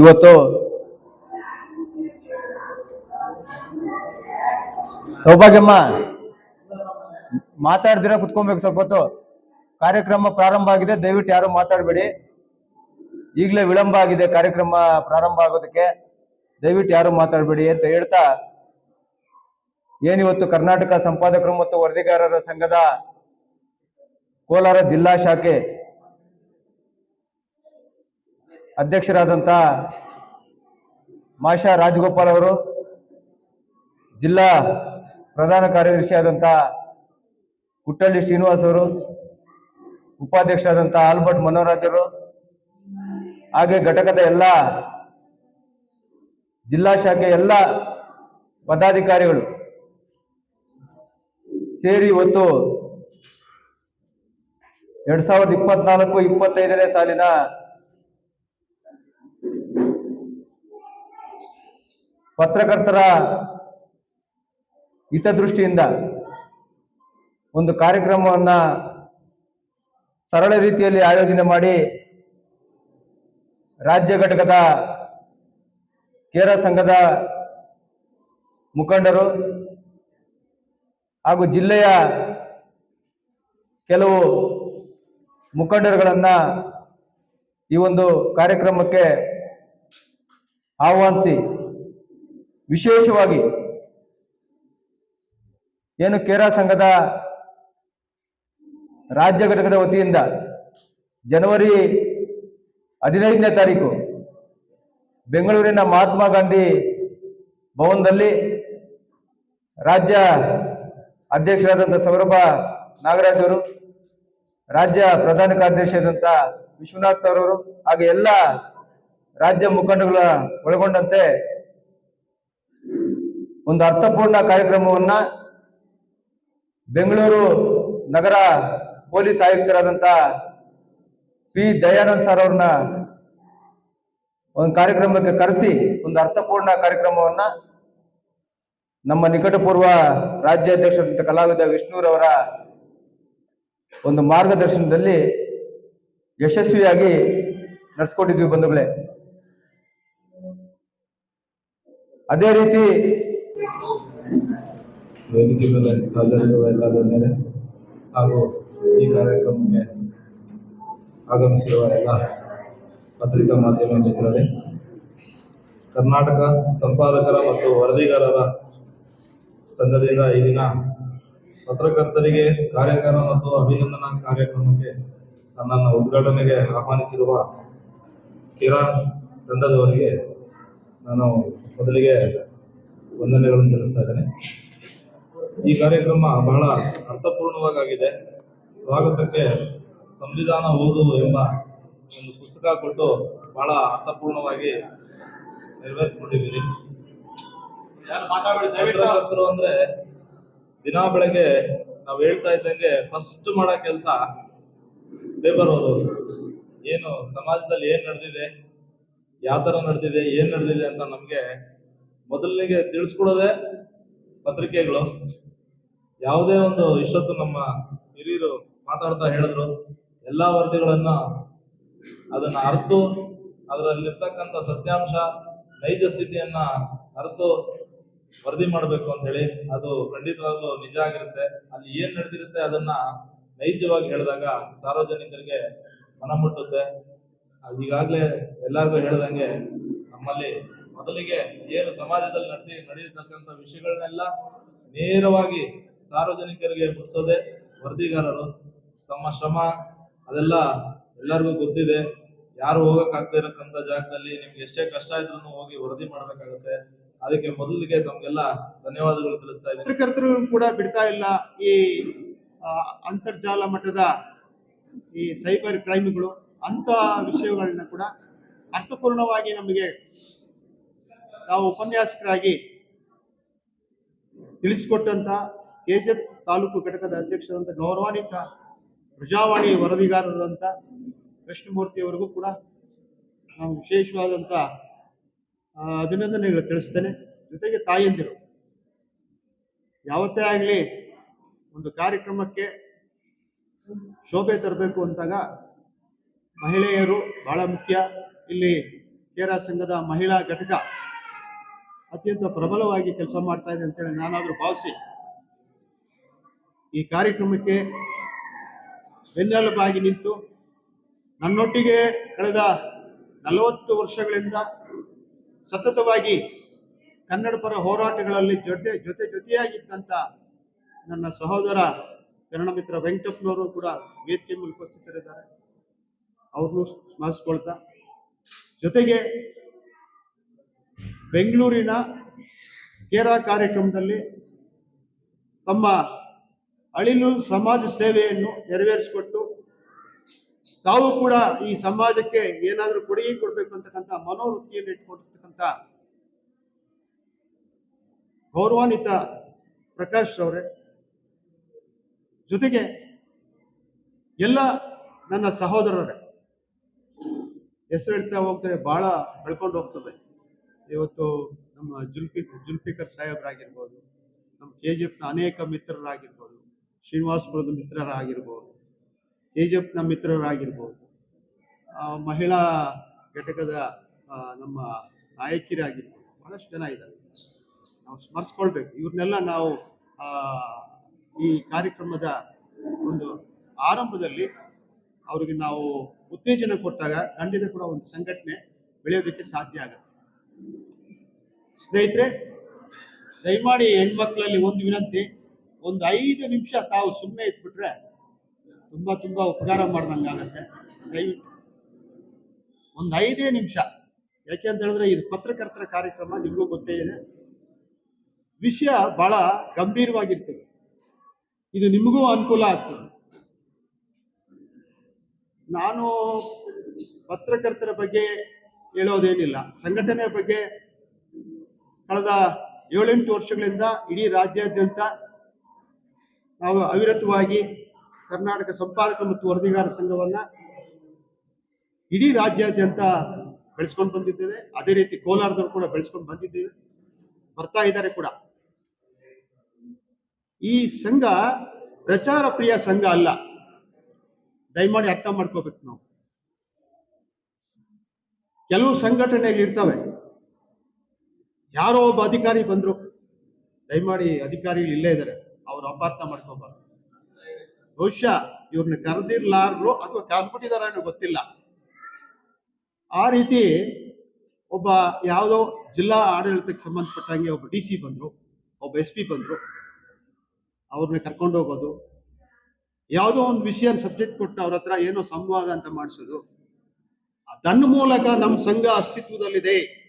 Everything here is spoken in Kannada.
ಇವತ್ತು ಸೌಭಾಗ್ಯಮ್ಮ, ಮಾತಾಡ್ದಿರ ಕುತ್ಕೊಬೇಕು ಸ್ವಲ್ಪ ಹೊತ್ತು. ಕಾರ್ಯಕ್ರಮ ಪ್ರಾರಂಭ ಆಗಿದೆ, ದಯವಿಟ್ಟು ಯಾರು ಮಾತಾಡಬೇಡಿ. ಈಗಲೇ ವಿಳಂಬ ಆಗಿದೆ, ಕಾರ್ಯಕ್ರಮ ಪ್ರಾರಂಭ ಆಗೋದಕ್ಕೆ. ದಯವಿಟ್ಟು ಯಾರು ಮಾತಾಡಬೇಡಿ ಅಂತ ಹೇಳ್ತಾ, ಏನಿವತ್ತು ಕರ್ನಾಟಕ ಸಂಪಾದಕರು ಮತ್ತು ವರದಿಗಾರರ ಸಂಘದ ಕೋಲಾರ ಜಿಲ್ಲಾ ಶಾಖೆ ಅಧ್ಯಕ್ಷರಾದಂಥ ಮಾಷಾ ರಾಜಗೋಪಾಲ್ ಅವರು, ಜಿಲ್ಲಾ ಪ್ರಧಾನ ಕಾರ್ಯದರ್ಶಿ ಆದಂಥ ಕುಟ್ಟಳ್ಳಿ ಶ್ರೀನಿವಾಸ್ ಅವರು ಉಪಾಧ್ಯಕ್ಷರಾದಂಥ ಆಲ್ಬರ್ಟ್ ಮನೋರಾಜರು ಹಾಗೆ ಘಟಕದ ಎಲ್ಲ ಜಿಲ್ಲಾ ಶಾಖೆ ಎಲ್ಲ ಪದಾಧಿಕಾರಿಗಳು ಸೇರಿ ಇವತ್ತು ಎರಡ್ ಸಾವಿರದ ಇಪ್ಪತ್ನಾಲ್ಕು, ಇಪ್ಪತ್ತೈದನೇ ಸಾಲಿನ ಪತ್ರಕರ್ತರ ಹಿತದೃಷ್ಟಿಯಿಂದ ಒಂದು ಕಾರ್ಯಕ್ರಮವನ್ನು ಸರಳ ರೀತಿಯಲ್ಲಿ ಆಯೋಜನೆ ಮಾಡಿ ರಾಜ್ಯ ಘಟಕದ ಕೇರ ಸಂಘದ ಮುಖಂಡರು ಹಾಗೂ ಜಿಲ್ಲೆಯ ಕೆಲವು ಮುಖಂಡರುಗಳನ್ನು ಈ ಒಂದು ಕಾರ್ಯಕ್ರಮಕ್ಕೆ ಆಹ್ವಾನಿಸಿ. ವಿಶೇಷವಾಗಿ ಏನು ಕೇರಾ ಸಂಘದ ರಾಜ್ಯ ಘಟಕದ ವತಿಯಿಂದ ಜನವರಿ ಹದಿನೈದನೇ ತಾರೀಕು ಬೆಂಗಳೂರಿನ ಮಹಾತ್ಮ ಗಾಂಧಿ ಭವನದಲ್ಲಿ ರಾಜ್ಯ ಅಧ್ಯಕ್ಷರಾದಂಥ ಸೌರಭ ನಾಗರಾಜ್ ಅವರು, ರಾಜ್ಯ ಪ್ರಧಾನ ಕಾರ್ಯದರ್ಶಿಯಾದಂಥ ವಿಶ್ವನಾಥ್ ಸರ್ ಅವರು, ಹಾಗೆ ಎಲ್ಲ ರಾಜ್ಯ ಮುಖಂಡಗಳ ಒಳಗೊಂಡಂತೆ ಒಂದು ಅರ್ಥಪೂರ್ಣ ಕಾರ್ಯಕ್ರಮವನ್ನ ಬೆಂಗಳೂರು ನಗರ ಪೊಲೀಸ್ ಆಯುಕ್ತರಾದಂಥ ಪಿ. ದಯಾನಂದ್ ಸರ್ ಅವ್ರನ್ನ ಒಂದು ಕಾರ್ಯಕ್ರಮಕ್ಕೆ ಕರೆಸಿ, ಒಂದು ಅರ್ಥಪೂರ್ಣ ಕಾರ್ಯಕ್ರಮವನ್ನ ನಮ್ಮ ನಿಕಟಪೂರ್ವ ರಾಜ್ಯಾಧ್ಯಕ್ಷ ಕಲಾವಿದ ವಿಷ್ಣುರವರ ಒಂದು ಮಾರ್ಗದರ್ಶನದಲ್ಲಿ ಯಶಸ್ವಿಯಾಗಿ ನಡೆಸ್ಕೊಟ್ಟಿದ್ವಿ ಬಂಧುಗಳೇ. ಅದೇ ರೀತಿ ವೇದಿಕೆ ಮೇಲೆ ಗಣ್ಯರೇ ಹಾಗೂ ಈ ಕಾರ್ಯಕ್ರಮಕ್ಕೆ ಆಗಮಿಸಿರುವ ಎಲ್ಲ ಪತ್ರಿಕಾ ಮಾಧ್ಯಮ ಮಿತ್ರರೇ, ಕರ್ನಾಟಕ ಸಂಪಾದಕರ ಮತ್ತು ವರದಿಗಾರರ ಸಂಘದಿಂದ ಈ ದಿನ ಪತ್ರಕರ್ತರಿಗೆ ಕಾರ್ಯಕ್ರಮ ಮತ್ತು ಅಭಿನಂದನಾ ಕಾರ್ಯಕ್ರಮಕ್ಕೆ ನನ್ನನ್ನು ಉದ್ಘಾಟನೆಗೆ ಆಹ್ವಾನಿಸಿರುವ ಕಿರಣ್ ತಂಡದವರಿಗೆ ನಾನು ಮೊದಲಿಗೆ ವಂದನೆಗಳನ್ನು ತಿಳಿಸ್ತಾ ಇದ್ದೇನೆ. ಈ ಕಾರ್ಯಕ್ರಮ ಬಹಳ ಅರ್ಥಪೂರ್ಣವಾಗಿದೆ. ಸ್ವಾಗತಕ್ಕೆ ಸಂವಿಧಾನ ಓದು ಎಂಬ ಒಂದು ಪುಸ್ತಕ ಕೊಟ್ಟು ಬಹಳ ಅರ್ಥಪೂರ್ಣವಾಗಿ ನೆರವೇರಿಸ್ಕೊಂಡಿದ್ದೀರಿ. ಪತ್ರಕರ್ತರು ಅಂದ್ರೆ ದಿನ ಬೆಳಗ್ಗೆ ನಾವು ಹೇಳ್ತಾ ಇದ್ದಂಗೆ ಫಸ್ಟ್ ಮಾಡೋ ಕೆಲಸ ಪೇಪರ್ ಓದೋದು. ಏನು ಸಮಾಜದಲ್ಲಿ ಏನ್ ನಡೆದಿದೆ ಯಾವ ಥರ ನಡೆದಿದೆ, ಏನು ನಡೆದಿದೆ ಅಂತ ನಮಗೆ ಮೊದಲನಿಗೆ ತಿಳಿಸ್ಕೊಡೋದೇ ಪತ್ರಿಕೆಗಳು. ಯಾವುದೇ ಒಂದು ಇಷ್ಟೊತ್ತು ನಮ್ಮ ಹಿರಿಯರು ಮಾತಾಡ್ತಾ ಹೇಳಿದ್ರು, ಎಲ್ಲಾ ವರದಿಗಳನ್ನು ಅದನ್ನ ಅರ್ತು, ಅದರಲ್ಲಿರ್ತಕ್ಕಂಥ ಸತ್ಯಾಂಶ, ನೈಜ ಸ್ಥಿತಿಯನ್ನ ಅರ್ತು ವರದಿ ಮಾಡಬೇಕು ಅಂತ ಹೇಳಿ ಅದು ಖಂಡಿತವಾಗ್ಲೂ ನಿಜ ಆಗಿರುತ್ತೆ. ಅಲ್ಲಿ ಏನು ನಡೆದಿರುತ್ತೆ ಅದನ್ನ ನೈಜವಾಗಿ ಹೇಳಿದಾಗ ಸಾರ್ವಜನಿಕರಿಗೆ ಮನ ಮುಟ್ಟುತ್ತೆ ಈಗಾಗ್ಲೇ ಎಲ್ಲರಿಗೂ ಹೇಳ್ದಂಗೆ ನಮ್ಮಲ್ಲಿ ಮೊದಲಿಗೆ ಏನು ಸಮಾಜದಲ್ಲಿ ನಡೆ ನಡೆಯತಕ್ಕಂಥ ವಿಷಯಗಳನ್ನೆಲ್ಲ ನೇರವಾಗಿ ಸಾರ್ವಜನಿಕರಿಗೆ ಮುಟ್ಟಿಸೋದೇ ವರದಿಗಾರರು. ತಮ್ಮ ಶ್ರಮ, ಅದೆಲ್ಲ ಎಲ್ಲರಿಗೂ ಗೊತ್ತಿದೆ. ಯಾರು ಹೋಗೋಕ್ಕಾಗದೇ ಇರೋಕ್ಕಂಥ ಜಾಗದಲ್ಲಿ ನಿಮ್ಗೆ ಎಷ್ಟೇ ಕಷ್ಟ ಇದ್ರೂ ಹೋಗಿ ವರದಿ ಮಾಡಬೇಕಾಗುತ್ತೆ. ಅದಕ್ಕೆ ಮೊದಲಿಗೆ ತಮಗೆಲ್ಲ ಧನ್ಯವಾದಗಳು ತಿಳಿಸ್ತಾ ಇದ್ದೀನಿ. ಪತ್ರಕರ್ತರು ಕೂಡ ಬಿಡ್ತಾ ಇಲ್ಲ ಈ ಅಂತರ್ಜಾಲ ಮಟ್ಟದ ಈ ಸೈಬರ್ ಕ್ರೈಮ್ಗಳು. ಅಂತ ವಿಷಯಗಳನ್ನ ಕೂಡ ಅರ್ಥಪೂರ್ಣವಾಗಿ ನಮಗೆ ನಾವು ಉಪನ್ಯಾಸಕರಾಗಿ ತಿಳಿಸಿಕೊಟ್ಟಂತ ಎಫ್ ತಾಲೂಕು ಘಟಕದ ಅಧ್ಯಕ್ಷರಂತ ಗೌರವಾನ್ವಿತ ಪ್ರಜಾವಾಣಿ ವರದಿಗಾರರಂತ ಕೃಷ್ಣಮೂರ್ತಿಯವರಿಗೂ ಕೂಡ ನಾವು ವಿಶೇಷವಾದಂಥ ಆ, ಅಭಿನಂದನೆಗಳು ತಿಳಿಸ್ತೇನೆ. ಜೊತೆಗೆ ತಾಯಂದಿರು ಯಾವತ್ತೇ ಆಗಲಿ ಒಂದು ಕಾರ್ಯಕ್ರಮಕ್ಕೆ ಶೋಭೆ ತರಬೇಕು ಅಂತಾಗ ಮಹಿಳೆಯರು ಬಹಳ ಮುಖ್ಯ. ಇಲ್ಲಿ ಕೇರಾ ಸಂಘದ ಮಹಿಳಾ ಘಟಕ ಅತ್ಯಂತ ಪ್ರಬಲವಾಗಿ ಕೆಲಸ ಮಾಡ್ತಾ ಇದೆ ಅಂತೇಳಿ ನಾನಾದರೂ ಭಾವಿಸಿ ಈ ಕಾರ್ಯಕ್ರಮಕ್ಕೆ ಬೆನ್ನೆಲುಬಾಗಿ ನಿಂತು ನನ್ನೊಟ್ಟಿಗೆ ಕಳೆದ ನಲವತ್ತು ವರ್ಷಗಳಿಂದ ಸತತವಾಗಿ ಕನ್ನಡ ಪರ ಹೋರಾಟಗಳಲ್ಲಿ ಜೊತೆ ಜೊತೆ ಜೊತೆಯಾಗಿದ್ದಂಥ ನನ್ನ ಸಹೋದರ ಕನ್ನಡ ಮಿತ್ರ ವೆಂಕಟಪ್ಪನವರು ಕೂಡ ವೇದಿಕೆ ಮೇಲೆ ಉಪಸ್ಥಿತರಿದ್ದಾರೆ. ಅವ್ರನ್ನೂ ಸ್ಮರಿಸ್ಕೊಳ್ತಾ. ಜೊತೆಗೆ ಬೆಂಗಳೂರಿನ ಕೇರ ಕಾರ್ಯಕ್ರಮದಲ್ಲಿ ತಮ್ಮ ಅಳಿಲು ಸಮಾಜ ಸೇವೆಯನ್ನು ನೆರವೇರಿಸಿಕೊಟ್ಟು ತಾವು ಕೂಡ ಈ ಸಮಾಜಕ್ಕೆ ಏನಾದರೂ ಕೊಡುಗೆ ಕೊಡಬೇಕು ಅಂತಕ್ಕಂಥ ಮನೋವೃತ್ತಿಯನ್ನು ಇಟ್ಕೊಂಡಿರ್ತಕ್ಕಂಥ ಗೌರವಾನ್ವಿತ ಪ್ರಕಾಶ್ ಅವರೇ ಜೊತೆಗೆ ಎಲ್ಲ ನನ್ನ ಸಹೋದರರೇ ಹೆಸರು ಹೇಳ್ತಾ ಹೋಗ್ತಾರೆ ಬಹಳ ಬೆಳ್ಕೊಂಡು ಹೋಗ್ತದೆ. ಇವತ್ತು ನಮ್ಮ ಜುಲ್ಫಿ, ಜುಲ್ಫಿಕರ್ ಸಾಹೇಬ್ರಾಗಿರ್ಬೋದು, ನಮ್ಮ ಕೆ ಜಿ ಎಫ್ನ ಅನೇಕ ಮಿತ್ರರಾಗಿರ್ಬೋದು, ಶ್ರೀನಿವಾಸಪುರದ ಮಿತ್ರರಾಗಿರ್ಬೋದು ಕೆ ಜಿ ಎಫ್ನ ಮಿತ್ರರಾಗಿರ್ಬೋದು ಮಹಿಳಾ ಘಟಕದ ನಮ್ಮ ನಾಯಕಿರಾಗಿರ್ಬೋದು, ಬಹಳಷ್ಟು ಜನ ಇದ್ದಾರೆ. ನಾವು ಸ್ಮರಿಸ್ಕೊಳ್ಬೇಕು. ಇವ್ರನ್ನೆಲ್ಲ ನಾವು ಈ ಕಾರ್ಯಕ್ರಮದ ಒಂದು ಆರಂಭದಲ್ಲಿ ಅವರಿಗೆ ನಾವು ಉತ್ತೇಜನ ಕೊಟ್ಟಾಗ ಖಂಡಿತ ಕೂಡ ಒಂದು ಸಂಘಟನೆ ಬೆಳೆಯೋದಕ್ಕೆ ಸಾಧ್ಯ ಆಗುತ್ತೆ. ಸ್ನೇಹಿತರೆ, ದಯಮಾಡಿ ಹೆಣ್ಮಕ್ಳಲ್ಲಿ ಒಂದು ವಿನಂತಿ, ಒಂದು ಐದು ನಿಮಿಷ ತಾವು ಸುಮ್ಮನೆ ಇದ್ಬಿಟ್ರೆ ತುಂಬಾ ತುಂಬಾ ಉಪಕಾರ ಮಾಡ್ದಂಗೆ ಆಗುತ್ತೆ. ದಯವಿಟ್ಟು ಒಂದು ಐದೇ ನಿಮಿಷ, ಯಾಕೆ ಅಂತ ಹೇಳಿದ್ರೆ ಇದು ಪತ್ರಕರ್ತರ ಕಾರ್ಯಕ್ರಮ, ನಿಮಗೂ ಗೊತ್ತೇ ಇದೆ. ವಿಷಯ ಬಹಳ ಗಂಭೀರವಾಗಿರ್ತದೆ. ಇದು ನಿಮಗೂ ಅನುಕೂಲ ಆಗ್ತದೆ. ನಾನು ಪತ್ರಕರ್ತರ ಬಗ್ಗೆ ಹೇಳೋದೇನಿಲ್ಲ. ಸಂಘಟನೆ ಬಗ್ಗೆ ಕಳೆದ ಏಳೆಂಟು ವರ್ಷಗಳಿಂದ ಇಡೀ ರಾಜ್ಯಾದ್ಯಂತ ನಾವು ಅವಿರತವಾಗಿ ಕರ್ನಾಟಕ ಸಂಪಾದಕ ಮತ್ತು ವರದಿಗಾರ ಸಂಘವನ್ನ ಇಡೀ ರಾಜ್ಯಾದ್ಯಂತ ಬೆಳೆಸ್ಕೊಂಡು ಬಂದಿದ್ದೇವೆ. ಅದೇ ರೀತಿ ಕೋಲಾರದವರು ಕೂಡ ಬೆಳೆಸ್ಕೊಂಡು ಬಂದಿದ್ದೇವೆ. ಬರ್ತಾ ಇದ್ದಾರೆ ಕೂಡ. ಈ ಸಂಘ ಪ್ರಚಾರ ಪ್ರಿಯ ಸಂಘ ಅಲ್ಲ. ದಯಮಾಡಿ ಅರ್ಥ ಮಾಡ್ಕೋಬೇಕು ನಾವು. ಕೆಲವು ಸಂಘಟನೆಗಳು ಇರ್ತವೆ. ಯಾರೋ ಒಬ್ಬ ಅಧಿಕಾರಿ ಬಂದ್ರು, ದಯಮಾಡಿ ಅಧಿಕಾರಿಗಳು ಇಲ್ಲೇ ಇದ್ದಾರೆ, ಅವ್ರು ಅಪಾರ್ಥ ಮಾಡ್ಕೋಬಾರ್ದು. ಬಹುಶಃ ಇವ್ರನ್ನ ಕರೆದಿರ್ಲಾರ್ರು ಅಥವಾ ಕರೆದ್ಬಿಟ್ಟಿದಾರ ಗೊತ್ತಿಲ್ಲ. ಆ ರೀತಿ ಒಬ್ಬ ಯಾವುದೋ ಜಿಲ್ಲಾ ಆಡಳಿತಕ್ಕೆ ಸಂಬಂಧಪಟ್ಟಂಗೆ ಒಬ್ಬ ಡಿ ಸಿ ಬಂದ್ರು, ಒಬ್ಬ ಎಸ್ ಪಿ ಬಂದ್ರು, ಅವ್ರನ್ನ ಕರ್ಕೊಂಡು ಹೋಗೋದು ಯಾವುದೋ ಒಂದು ವಿಷಯ ಸಬ್ಜೆಕ್ಟ್ ಕೊಟ್ಟು ಅವ್ರ ಹತ್ರ ಏನೋ ಸಂವಾದ ಅಂತ ಮಾಡಿಸೋದು ತನ್ನ ಮೂಲಕ ನಮ್ಮ ಸಂಘ ಅಸ್ತಿತ್ವದಲ್ಲಿದೆ.